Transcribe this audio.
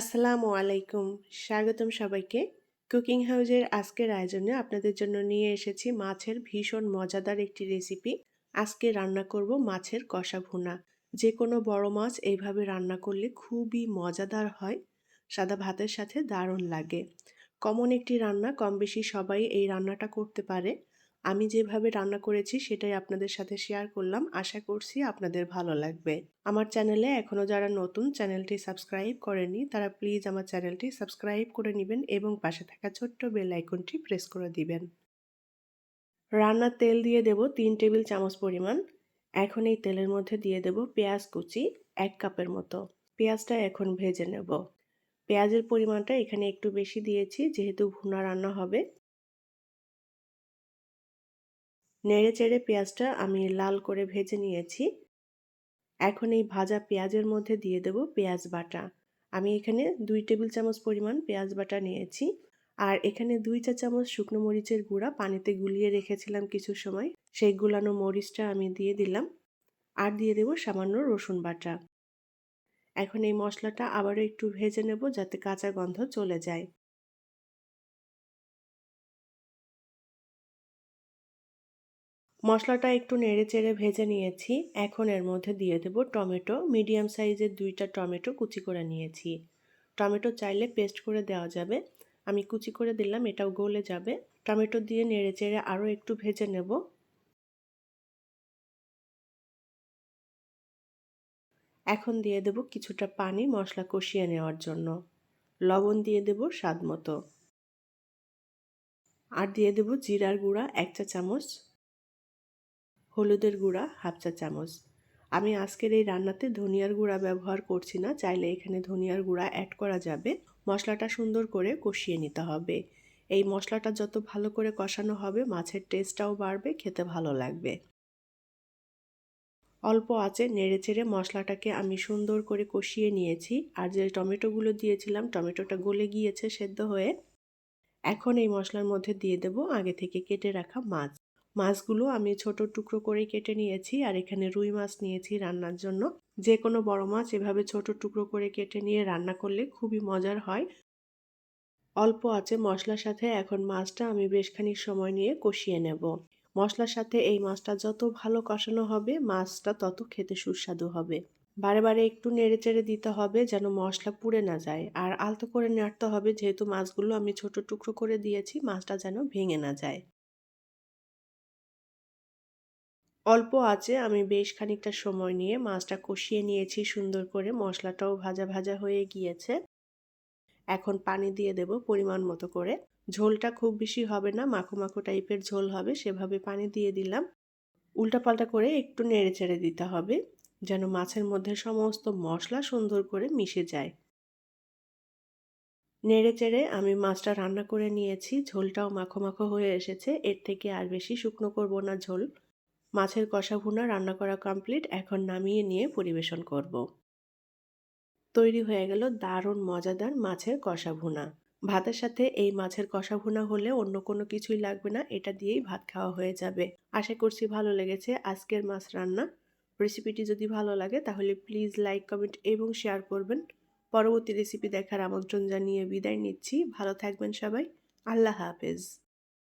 আসসালামু আলাইকুম। স্বাগতম সবাইকে। কুকিং হাউজের আজকের আয়োজনে আপনাদের জন্য নিয়ে এসেছি মাছের ভীষণ মজাদার একটি রেসিপি। আজকে রান্না করব মাছের কষা ভুনা। যে কোনো বড় মাছ এইভাবে রান্না করলে খুবই মজাদার হয়, সাদা ভাতের সাথে দারুণ লাগে। কমন একটি রান্না কম বেশি সবাই এই রান্নাটা করতে পারে। আমি যেভাবে রান্না করেছি সেটাই আপনাদের সাথে শেয়ার করলাম। আশা করছি আপনাদের ভালো লাগবে। আমার চ্যানেলে এখনও যারা নতুন চ্যানেলটি সাবস্ক্রাইব করেনি তারা প্লিজ আমার চ্যানেলটি সাবস্ক্রাইব করে নেবেন এবং পাশে থাকা ছোট্ট বেল আইকনটি প্রেস করে দিবেন। রান্নার তেল দিয়ে দেব তিন টেবিল চামচ পরিমাণ। এখন এই তেলের মধ্যে দিয়ে দেব পেঁয়াজ কুচি এক কাপের মতো। পেঁয়াজটা এখন ভেজে নেব। পেঁয়াজের পরিমাণটা এখানে একটু বেশি দিয়েছি, যেহেতু ভুনা রান্না হবে। নেড়ে চেড়ে পেঁয়াজটা আমি লাল করে ভেজে নিয়েছি। এখন এই ভাজা পেঁয়াজের মধ্যে দিয়ে দেব পেঁয়াজ বাটা। আমি এখানে দুই টেবিল চামচ পরিমাণ পেঁয়াজ বাটা নিয়েছি। আর এখানে দুই চা চামচ শুকনো মরিচের গুঁড়া পানিতে গুলিয়ে রেখেছিলাম কিছু সময়। সেই গুলানো মরিচটা আমি দিয়ে দিলাম। আর দিয়ে দেব সামান্য রসুন বাটা। এখন এই মশলাটা আবারও একটু ভেজে নেব যাতে কাঁচা গন্ধ চলে যায়। মশলাটা একটু নেড়ে চেড়ে ভেজে নিয়েছি। এখন এর মধ্যে দিয়ে দেব টমেটো। মিডিয়াম সাইজের দুইটা টমেটো কুচি করে নিয়েছি। টমেটো চাইলে পেস্ট করে দেওয়া যাবে। আমি কুচি করে দিলাম, এটাও গলে যাবে। টমেটো দিয়ে নেড়ে চেড়ে আরও একটু ভেজে নেব। এখন দিয়ে দেব কিছুটা পানি মশলা কষিয়ে নেওয়ার জন্য। লবণ দিয়ে দেব স্বাদ মতো। আর দিয়ে দেব জিরার গুঁড়া, এক চা চামচ হলুদের গুঁড়া, হাফ চা চামচ। আমি আজকের এই রান্নাতে ধনিয়ার গুঁড়া ব্যবহার করছি না, চাইলে এখানে ধনিয়ার গুঁড়া অ্যাড করা যাবে। মশলাটা সুন্দর করে কষিয়ে নিতে হবে। এই মশলাটা যত ভালো করে কষানো হবে, মাছের টেস্টটাও বাড়বে, খেতে ভালো লাগবে। অল্প আঁচে নেড়ে চেড়ে মশলাটাকে আমি সুন্দর করে কষিয়ে নিয়েছি। আর যে টমেটোগুলো দিয়েছিলাম, টমেটোটা গলে গিয়েছে সেদ্ধ হয়ে। এখন এই মশলার মধ্যে দিয়ে দেব আগে থেকে কেটে রাখা মাছ। মাছগুলো আমি ছোট টুকরো করে কেটে নিয়েছি আর এখানে রুই মাছ নিয়েছি রান্নার জন্য। যে কোনো বড় মাছ এভাবে ছোট টুকরো করে কেটে নিয়ে রান্না করলে খুবই মজার হয়। অল্প আছে মশলার সাথে এখন মাছটা আমি বেশ খানিক সময় নিয়ে কষিয়ে নেব। মশলার সাথে এই মাছটা যত ভালো কষানো হবে, মাছটা তত খেতে সুস্বাদু হবে। বারে বারে একটু নেড়ে চেড়ে দিতে হবে যেন মশলা পুড়ে না যায়। আর আলতো করে নাড়তে হবে যেহেতু মাছগুলো আমি ছোট টুকরো করে দিয়েছি, মাছটা যেন ভেঙে না যায়। অল্প আছে আমি বেশ খানিকটা সময় নিয়ে মাছটা কষিয়ে নিয়েছি, সুন্দর করে। মশলাটাও ভাজা ভাজা হয়ে গিয়েছে। এখন পানি দিয়ে দেব পরিমাণ মতো করে। ঝোলটা খুব বেশি হবে না, মাখো মাখো টাইপের ঝোল হবে, সেভাবে পানি দিয়ে দিলাম। উল্টাপাল্টা করে একটু নেড়ে চেড়ে দিতে হবে, যেন মাছের মধ্যে সমস্ত মশলা সুন্দর করে মিশে যায়। নেড়ে চেড়ে আমি মাছটা রান্না করে নিয়েছি। ঝোলটাও মাখো মাখো হয়ে এসেছে। এর থেকে আর বেশি শুকনো করব না ঝোল। মাছের কষা ভুনা রান্না করা কমপ্লিট এখন নামিয়ে নিয়ে পরিবেশন করব। তৈরি হয়ে গেল দারুণ মজাদার মাছের কষা ভুনা। ভাতের সাথে এই মাছের কষা ভুনা হলে অন্য কোনো কিছুই লাগবে না, এটা দিয়েই ভাত খাওয়া হয়ে যাবে। আশা করছি ভালো লেগেছে আজকের মাছ রান্না। রেসিপিটি যদি ভালো লাগে তাহলে প্লিজ লাইক কমেন্ট এবং শেয়ার করবেন। পরবর্তী রেসিপি দেখার আমন্ত্রণ জানিয়ে বিদায় নিচ্ছি। ভালো থাকবেন সবাই। আল্লাহ হাফেজ।